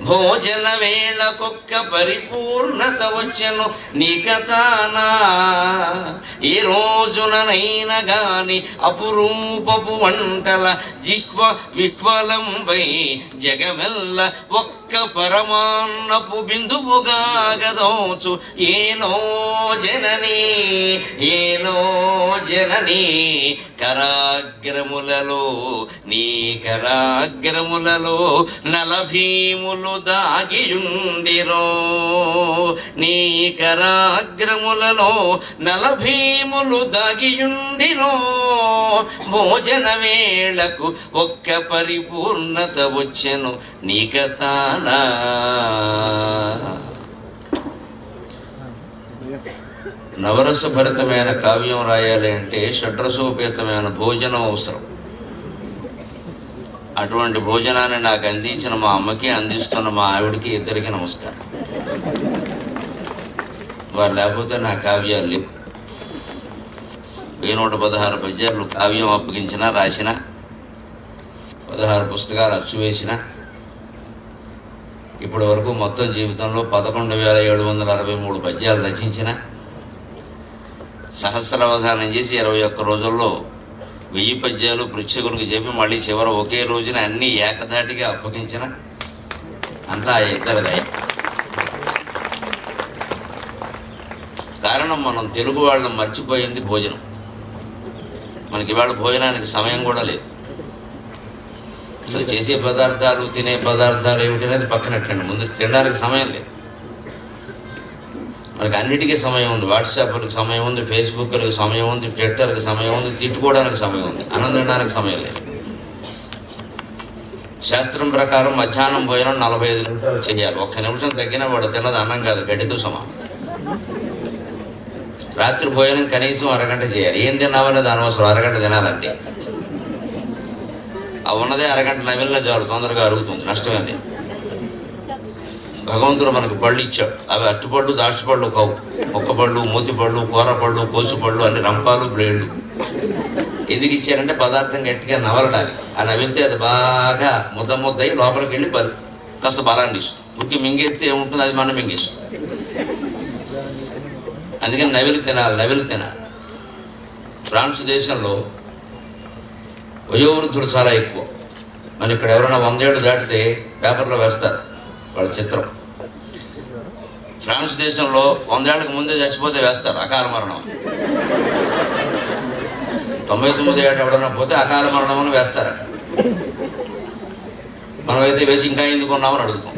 భోజన వేళకొక్క పరిపూర్ణత వచ్చెను నికతానా ఏ రోజుననైనా గాని అపురూపపు వంటల జిహ్వ విహ్వలంబై జగమెల్ల ఒక్క పరమాన్నపు బిందువుగా గదోచు ఏనో జననీ ఏనో జనని కరాగ్రములలో నీ కరాగ్రములలో నలభీములు దాగియుండిరో. నీ కరాగ్రములలో నలభీములు దాగియుండిరో. భోజన వేళకు ఒక్క పరిపూర్ణత వచ్చెను నీకతానా నవరస భరితమైన కావ్యం రాయాలి అంటే షడ్రసోపేతమైన భోజనం అవసరం. అటువంటి భోజనాన్ని నాకు అందించిన మా అమ్మకి అందిస్తున్న మా ఆవిడకి ఇద్దరికి నమస్కారం. వారు లేకపోతే నా కావ్యాలు లేవు. వెయ్యి నూట పదహారు పద్యాలు కావ్యం అప్పగించిన రాసిన పదహారు పుస్తకాలు అచ్చు వేసిన ఇప్పటి వరకు మొత్తం జీవితంలో పదకొండు వేల ఏడు వందల అరవై మూడు పద్యాలు రచించిన సహస్రావధానం చేసి ఇరవై ఒక్క రోజుల్లో వెయ్యి పద్యాలు పృచ్ఛకులకు చెప్పి మళ్ళీ చివర ఒకే రోజున అన్ని ఏకధాటిగా అప్పగించిన అంతా ఆ ఇద్దరిదే. కారణం మనం తెలుగు వాళ్ళని మర్చిపోయింది భోజనం. మనకి ఇవాళ భోజనానికి సమయం కూడా లేదు. అసలు చేసే పదార్థాలు తినే పదార్థాలు ఏమిటి అనేది పక్కనట్టండి ముందు తినడానికి సమయం లేదు. మనకి అన్నిటికీ సమయం ఉంది. వాట్సాప్కి సమయం ఉంది ఫేస్బుక్లకు సమయం ఉంది ట్విట్టర్కి సమయం ఉంది తిట్టుకోవడానికి సమయం ఉంది. అన్నం తినడానికి సమయం లేదు. శాస్త్రం ప్రకారం మధ్యాహ్నం భోజనం నలభై ఐదు నిమిషాలు చేయాలి. ఒక్క నిమిషం తగ్గినా వాడు తినదు అన్నం కాదు గడ్డితో సమానం. రాత్రి భోజనం కనీసం అరగంట చేయాలి. ఏం తిన్నామనేది అనవసరం అరగంట తినాలంటే ఆ ఉన్నదే అరగంట నవిలిన జారు తొందరగా అరుగుతుంది. నష్టమే లేదు. భగవంతుడు మనకు పళ్ళు ఇచ్చాడు. అవి అరటిపళ్ళు దాచిపళ్ళు కావు మొక్కపళ్ళు మూతిపళ్ళు కూరపళ్ళు కోసుపళ్ళు అన్ని రంపాలు బ్లేడ్లు. ఎందుకు ఇచ్చారంటే పదార్థం గట్టిగా నవలడానికి ఆ నవిలితే అది బాగా ముద్ద ముద్ద అయ్యి లోపలికి వెళ్ళి బలి కాస్త బలాన్ని ఇస్తుంది. ఉరికి మింగేస్తే ఏముంటుంది? అది మనం మింగేస్తుంది అందుకని నవిలి తినాలి నవిలి తినాలి. ఫ్రాన్స్ దేశంలో వయోవృద్ధులు చాలా ఎక్కువ. మన ఇక్కడ ఎవరైనా వందేళ్ళు దాటితే పేపర్లో వేస్తారు. వాళ్ళ చిత్రం. ఫ్రాన్స్ దేశంలో వందేళ్ళకు ముందే చచ్చిపోతే వేస్తారు అకాల మరణం. తొంభై తొమ్మిది ఏట ఎవడన్నా పోతే అకాల మరణం అని వేస్తారు. మనమైతే వేసి ఇంకా ఎందుకు ఉన్నామని అడుగుతాం.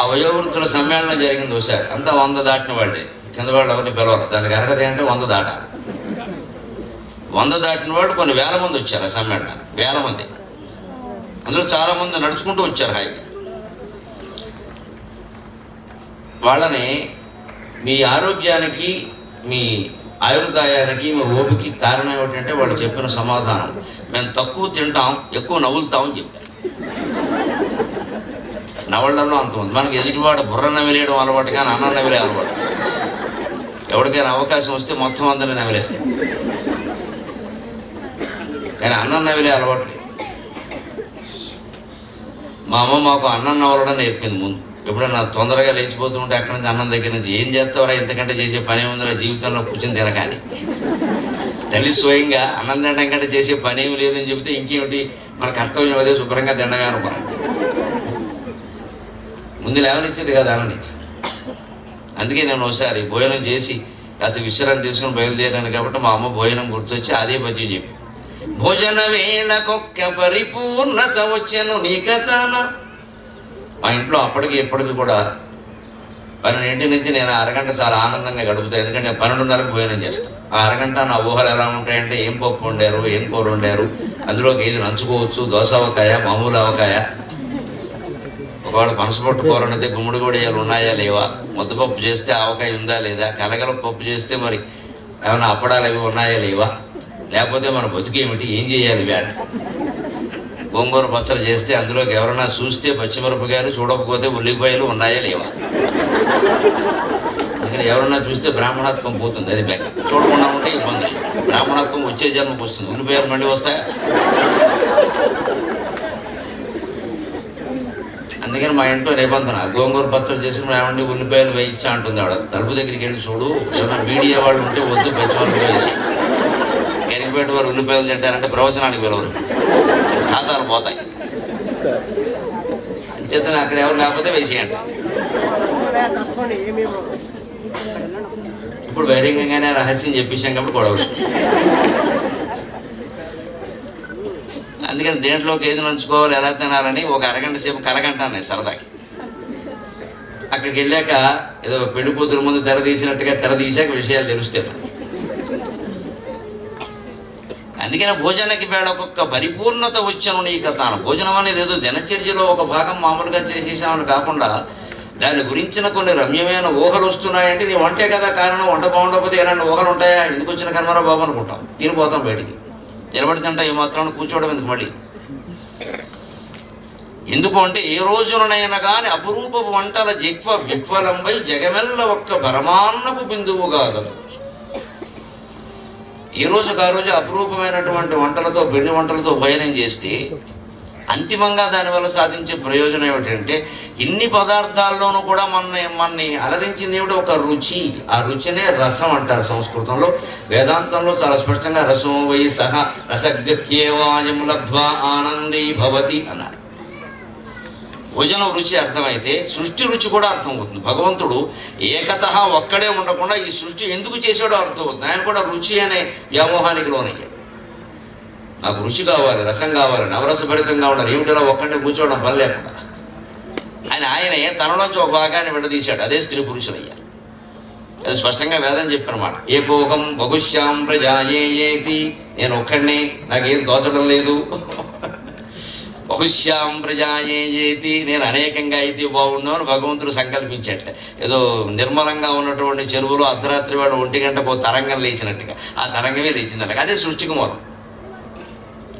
ఆ వయోవృద్ధుల సమ్మేళనం జరిగింది ఒకసారి అంతా వంద దాటిన వాళ్ళే. కింద వాళ్ళు ఎవరిని పిలవాలి దానికి అర్హత ఏంటంటే వంద దాటాలి. వంద దాటిన వాళ్ళు కొన్ని వేల మంది వచ్చారు ఆ సమ్మేళనానికి. వేల మంది. అందులో చాలా మంది నడుచుకుంటూ వచ్చారు హాయిగా. వాళ్ళని మీ ఆరోగ్యానికి మీ ఆయుర్దాయానికి మీ ఓపికి కారణం ఏమిటంటే వాళ్ళు చెప్పిన సమాధానం. మేము తక్కువ తింటాం ఎక్కువ నవ్వులుతామని చెప్పారు. నవళ్ళలో అంత ఉంది. మనకి ఎదుటివాడు బుర్ర నవిలేయడం అలవాటు కానీ అన్నం నవిలే అలవాటు. ఎవరికైనా అవకాశం వస్తే మొత్తం అందరినీ నవిలేస్తాం కానీ అన్నం నవిలే అలవాటు మా అమ్మ మాకు అన్నం నవలడం నేర్పింది ముందు. ఎప్పుడన్నా తొందరగా లేచిపోతుంటే అక్కడి నుంచి అన్నం దగ్గర నుంచి ఏం చేస్తావరా ఇంతకంటే చేసే పని ఉందిరా జీవితంలో కూర్చొని తినకాని తల్లి స్వయంగా అన్నం తినడం కంటే చేసే పని ఏమి లేదని చెబితే ఇంకేమిటి? మన కర్తవ్యం అదే శుభ్రంగా తినడమే అనుకున్నాం. ముందు లేవనిచ్చేది కదా అన్ననిచ్చి అందుకే నేను ఒకసారి భోజనం చేసి కాస్త విశ్రాంతి తీసుకుని బయలుదేరాను కాబట్టి మా అమ్మ భోజనం గుర్తొచ్చి అదే పద్యం చెప్పి భోజన వేళకొక్క పరిపూర్ణత నీ నీకతాన మా ఇంట్లో అప్పటికి ఇప్పటికి కూడా పన్నెండింటి నుంచి నేను అరగంట చాలా ఆనందంగా గడుపుతాను. ఎందుకంటే నేను పన్నెండున్నరకు భోజనం చేస్తాను. ఆ అరగంట నా ఊహలు ఎలా ఉంటాయంటే ఏం పప్పు వండారు ఏం కూర వండారు అందులోకి ఏది నంచుకోవచ్చు దోశ ఆవకాయ మామూలు ఆవకాయ ఒకవేళ పనసపొట్టు కూర వండితే గుమ్మడి గొడియాలు ఉన్నాయా లేవా? ముద్దపప్పు చేస్తే ఆవకాయ ఉందా లేదా? కలగల పప్పు చేస్తే మరి ఏమైనా అప్పడాలు అవి ఉన్నాయా లేవా? లేకపోతే మన బతుకేమిటి ఏం చేయాలి వేట గోంగూర పచ్చడి చేస్తే అందులోకి ఎవరైనా చూస్తే పచ్చిమిరపకాయలు చూడకపోతే ఉల్లిపాయలు ఉన్నాయా లేవా? అందుకని ఎవరన్నా చూస్తే బ్రాహ్మణత్వం పోతుంది అది బెక్క చూడకుండా ఉంటే ఇబ్బంది. బ్రాహ్మణత్వం వచ్చే జన్మకు వస్తుంది. ఉల్లిపాయలు మళ్ళీ వస్తాయా? అందుకని మా ఇంట్లో రేపంతన గోంగూర పత్రం చేసుకుని ఏమండి ఉల్లిపాయలు వేయించా అంటుంది ఆవిడ. తలుపు దగ్గరికి వెళ్ళి చూడు ఏమైనా మీడియా వాళ్ళు ఉంటే వద్దు పచ్చిమిరపకాయలు వేసి. ఎరిగిపేట వారు ఉల్లిపాయలు తింటారంటే ప్రవచనానికి పిలవరు. ఖాతాలు పోతాయి. అంచేతన అక్కడ ఎవరు లేకపోతే వేసేయండి. ఇప్పుడు బహిరంగంగానే రహస్యం చెప్పేశాం కాబట్టి గొడవలు. అందుకని దేంట్లోకి ఏది నంచుకోవాలి ఎలా తినాలని ఒక అరగంట సేపు కలగంటాను సరదాకి. అక్కడికి వెళ్ళాక ఏదో పెళ్ళి కూతురు ముందు తెర తీసినట్టుగా తెర తీసాక విషయాలు తెలుస్తాయి మనకి. అందుకని భోజనకి వేళ ఒక్కొక్క పరిపూర్ణత వచ్చను నీకు తాను భోజనం అనేది ఏదో దినచర్యలో ఒక భాగం మామూలుగా చేసేసామని కాకుండా దాని గురించిన కొన్ని రమ్యమైన ఊహలు వస్తున్నాయంటే నీ వంటే కదా కారణం. వంట బాగుండకపోతే ఎలాంటి ఊహలు ఉంటాయా? ఎందుకు వచ్చిన కర్మరా బాబు అనుకుంటాం. తినిపోతాం బయటికి. నిలబడి తింటా ఈ మాత్రం కూర్చోవడం ఎందుకు మళ్ళీ? ఎందుకు అంటే ఏ రోజునైనా కానీ అపురూపపు వంటల జిక్వ విక్వలంపై జగమెల్ల ఒక్క పరమాన్నపు బిందువు కాదు ఈ రోజు ఆ రోజు అపురూపమైనటువంటి వంటలతో పిండి వంటలతో భోజనం చేస్తే అంతిమంగా దానివల్ల సాధించే ప్రయోజనం ఏమిటంటే ఇన్ని పదార్థాల్లోనూ కూడా మన మనని అలరించింది ఏమిటి? ఒక రుచి. ఆ రుచినే రసం అంటారు సంస్కృతంలో. వేదాంతంలో చాలా స్పష్టంగా రసం వై సహ రసగ్యేవాయం లబ్ధ్వా ఆనందీ భవతి అన్నారు. భోజనం రుచి అర్థమైతే సృష్టి రుచి కూడా అర్థమవుతుంది. భగవంతుడు ఏకత ఒక్కడే ఉండకుండా ఈ సృష్టి ఎందుకు చేసాడో అర్థమవుతుంది. ఆయన కూడా రుచి అనే వ్యామోహానికి లోనయ్యాడు. నాకు రుచి కావాలి రసం కావాలి నవరసభరితంగా ఉండాలి ఏమిటో ఒక్కడే కూర్చోవడం పని లేకుండా. ఆయన ఆయనే తనలోంచి ఒక భాగాన్ని విడదీశాడు. అదే స్త్రీ పురుషులయ్య. అది స్పష్టంగా వేదం చెప్పనమాట ఏకోహం బహుశ్యాం ప్రజాయేతి నేను ఒక్కడిని నాకేం దోచడం లేదు. బహుశ్యాం ప్రజాయేతి నేను అనేకంగా అయితే బాగుండు భగవంతుడు సంకల్పించట. ఏదో నిర్మలంగా ఉన్నటువంటి చెరువులో అర్ధరాత్రి వాళ్ళు ఒంటి గంట పో తరంగం లేచినట్టుగా. ఆ తరంగమే లేచిందట. అదే సృష్టికి మూలం.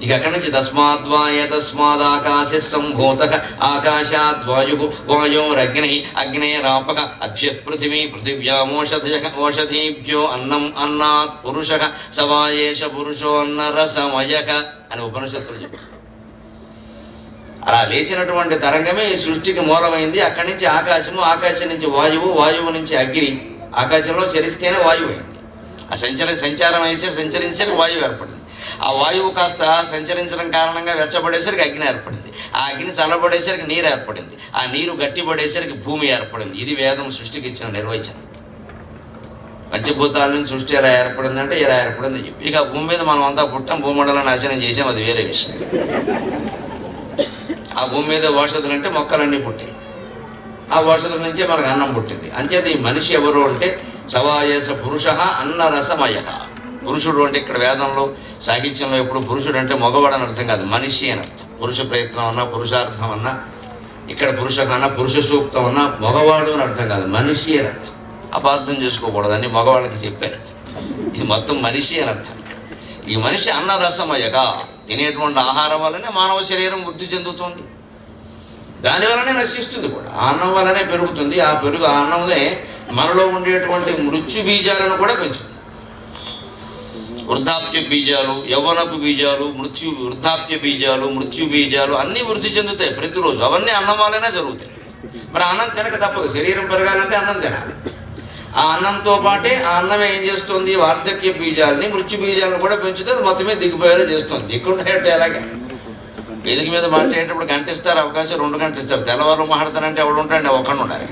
ఇక అక్కడి నుంచి తస్మాద్వాయ తస్మాదాకాశ సంభూత ఆకాశాద్వాయు వాయోరగ్ని అగ్నేరాపక అభ్య పృథివీ పృథివ్యామోషధయ ఓషధీభ్యో అన్నం అన్నాత్ పురుష సవాయేష పురుషో అన్న రసమయక అని ఉపనిషత్తులు చెప్తారు. అలా లేచినటువంటి తరంగమే ఈ సృష్టికి మూలమైంది. అక్కడి నుంచి ఆకాశము ఆకాశం నుంచి వాయువు వాయువు నుంచి అగ్ని. ఆకాశంలో చరిస్తేనే వాయువు అయింది. ఆ సంచర సంచారం వేసే సంచరించడానికి వాయువు ఏర్పడింది. ఆ వాయువు కాస్త సంచరించడం కారణంగా వెచ్చబడేసరికి అగ్ని ఏర్పడింది. ఆ అగ్ని చల్లబడేసరికి నీరు ఏర్పడింది. ఆ నీరు గట్టిపడేసరికి భూమి ఏర్పడింది. ఇది వేదం సృష్టికి ఇచ్చిన నిర్వచనం. పంచభూతాల నుంచి సృష్టి ఎలా ఏర్పడిందంటే ఇలా ఏర్పడింది ఇక భూమి మీద మనం అంతా పుట్టాం భూమండలం నాశనం చేసాం. అది వేరే విషయం. ఆ భూమి మీద ఔషధులు అంటే మొక్కలన్నీ పుట్టాయి. ఆ ఔషధుల నుంచే మనకు అన్నం పుట్టింది. అంచేత ఈ మనిషి ఎవరు అంటే సవాయస పురుష అన్నరసమయ పురుషుడు అంటే ఇక్కడ వేదంలో సాహిత్యంలో ఎప్పుడు పురుషుడు అంటే మగవాడని అర్థం కాదు. మనిషి అని అర్థం. పురుష ప్రయత్నం అన్నా పురుషార్థం అన్నా ఇక్కడ పురుష కన్నా పురుష సూక్తం అన్నా మగవాడు అని అర్థం కాదు. మనిషి అని అర్థం. అపార్థం చేసుకోకూడదు. అని మగవాళ్ళకి చెప్పారు ఇది మొత్తం మనిషి అని అర్థం. ఈ మనిషి అన్నరసమయగా తినేటువంటి ఆహారం వల్లనే మానవ శరీరం వృద్ధి చెందుతుంది. దాని వల్లనే నశిస్తుంది కూడా. అన్నం వల్లనే పెరుగుతుంది. ఆ పెరుగు అన్నంలో మనలో ఉండేటువంటి మృత్యు బీజాలను కూడా పెంచుతుంది. వృద్ధాప్య బీజాలు యవ్వనపు బీజాలు మృత్యు వృద్ధాప్య బీజాలు మృత్యు బీజాలు అన్నీ వృద్ధి చెందుతాయి ప్రతిరోజు. అవన్నీ అన్నం వల్లనే జరుగుతాయి. మరి అన్నం తినక తప్పదు. శరీరం పెరగాలంటే అన్నం తినాలి. ఆ అన్నంతో పాటే ఆ అన్నం ఏం చేస్తుంది? వార్ధక్య బీజాలని మృత్యు బీజాలను కూడా పెంచుతుంది. మొత్తమే దిగిపోయేలా చేస్తుంది. దిక్కుంటే ఎలాగే? వేదిక మీద మాట్లాడేటప్పుడు గంట ఇస్తారు అవకాశం రెండు గంటలు ఇస్తారు తెల్లవారు మాట్లాడతానంటే ఎవడు ఉంటాడు ఒక్కడు ఉండాలి.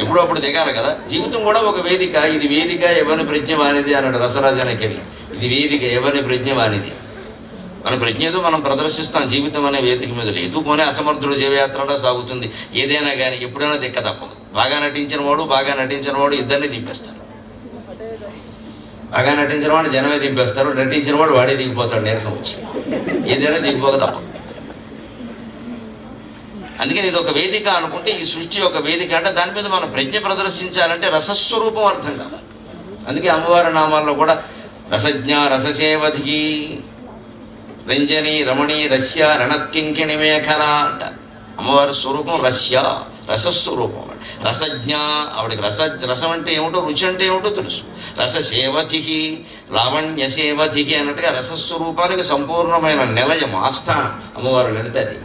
ఎప్పుడో అప్పుడు దిగాలి కదా. జీవితం కూడా ఒక వేదిక. ఇది వేదిక ఎవరి ప్రజ్ఞ వానిది అన్నాడు రసరాజానికి ఇది వేదిక ఎవరి ప్రజ్ఞ వానిది? మన ప్రజ్ఞతో మనం ప్రదర్శిస్తాం. జీవితం అనే వేదిక మీద లేదు. పోనీ అసమర్థుడు జీవయాత్రలో సాగుతుంది. ఏదైనా కానీ ఎప్పుడైనా దిక్క తప్పదు. బాగా నటించిన వాడు బాగా నటించిన వాడు ఇద్దరిని దింపేస్తారు. బాగా నటించిన వాడు జనమే దింపేస్తారు నటించిన వాడు వాడే దిగిపోతాడు నీరసం వచ్చి. ఏదైనా దిగిపోక తప్ప అందుకని ఇది ఒక వేదిక అనుకుంటే ఈ సృష్టి ఒక వేదిక అంటే దాని మీద మనం ప్రజ్ఞ ప్రదర్శించాలంటే రసస్వరూపం అర్థం కావాలి. అందుకే అమ్మవారి నామాల్లో కూడా రసజ్ఞ రససేవధి రంజని రమణి రస్య రణత్కింకిణి మేఖల అంట. అమ్మవారి స్వరూపం రస్య రసస్వరూపం. రసజ్ఞ ఆవిడకి రస రసం అంటే ఏమిటో రుచి అంటే ఏమిటో తెలుసు. రససేవధికి లావణ్య సేవధికి అన్నట్టుగా రసస్వరూపానికి సంపూర్ణమైన నిలయం ఆస్థానం అమ్మవారు నిలితది.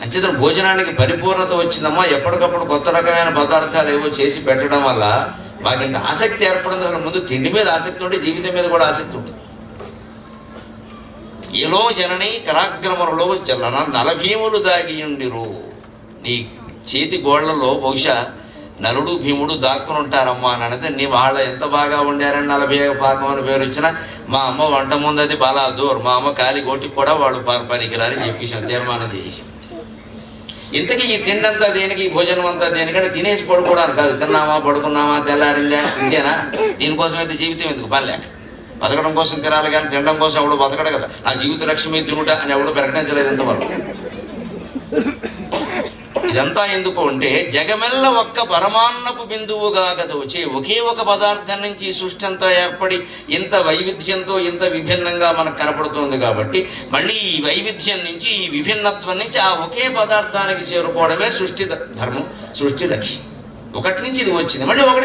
అంచేతన భోజనానికి పరిపూర్ణత వచ్చిందమ్మా ఎప్పటికప్పుడు కొత్త రకమైన పదార్థాలు ఏవో చేసి పెట్టడం వల్ల మాకు ఇంత ఆసక్తి ఏర్పడిన ముందు తిండి మీద ఆసక్తి ఉంటే జీవితం మీద కూడా ఆసక్తి ఉంటుంది. ఏలో జనని కరాగ్రమములలో జలన నలభీములు దాగియుండిరు. నీ చేతి గోళ్ళలో బహుశా నలుడు భీముడు దాక్కుని ఉంటారమ్మా అని అంటే నీ వాళ్ళు ఎంత బాగా ఉండారని నలభై పాకం అని పేరు వచ్చినా మా అమ్మ వంట ముందు అది బాగా దూరం మా అమ్మ కాలి కొట్టి కూడా వాళ్ళు ప- పనికిరాని చెప్పేసాం తీర్మానం చేసి ఇంతకీ ఈ తిండంతా దేనికి ఈ భోజనం అంతా దేనికంటే తినేసి పడుకోవడానికి కాదు తిన్నామా పడుకున్నామా తెల్లారిందా ఇంతేనా దీనికోసం అయితే జీవితం ఎందుకు? పని లేక. బతకడం కోసం తినాలి కానీ తినడం కోసం ఎవడు బతకడు కదా. నా జీవిత లక్ష్యమే తినుట అని ఎవడు ప్రకటించలేదు ఇంతవరకు. ఇదంతా ఎందుకు అంటే జగమెల్ల ఒక్క పరమాన్నపు బిందువుగా వచ్చే ఒకే ఒక పదార్థం నుంచి సృష్టి అంతా ఏర్పడి ఇంత వైవిధ్యంతో ఇంత విభిన్నంగా మనకు కనపడుతుంది కాబట్టి మళ్ళీ ఈ వైవిధ్యం నుంచి ఈ విభిన్నత్వం నుంచి ఆ ఒకే పదార్థానికి చేరుకోవడమే సృష్టి ధర్మం సృష్టి లక్ష్యం. ఒకటి నుంచి ఇది వచ్చింది. మళ్ళీ ఒకటి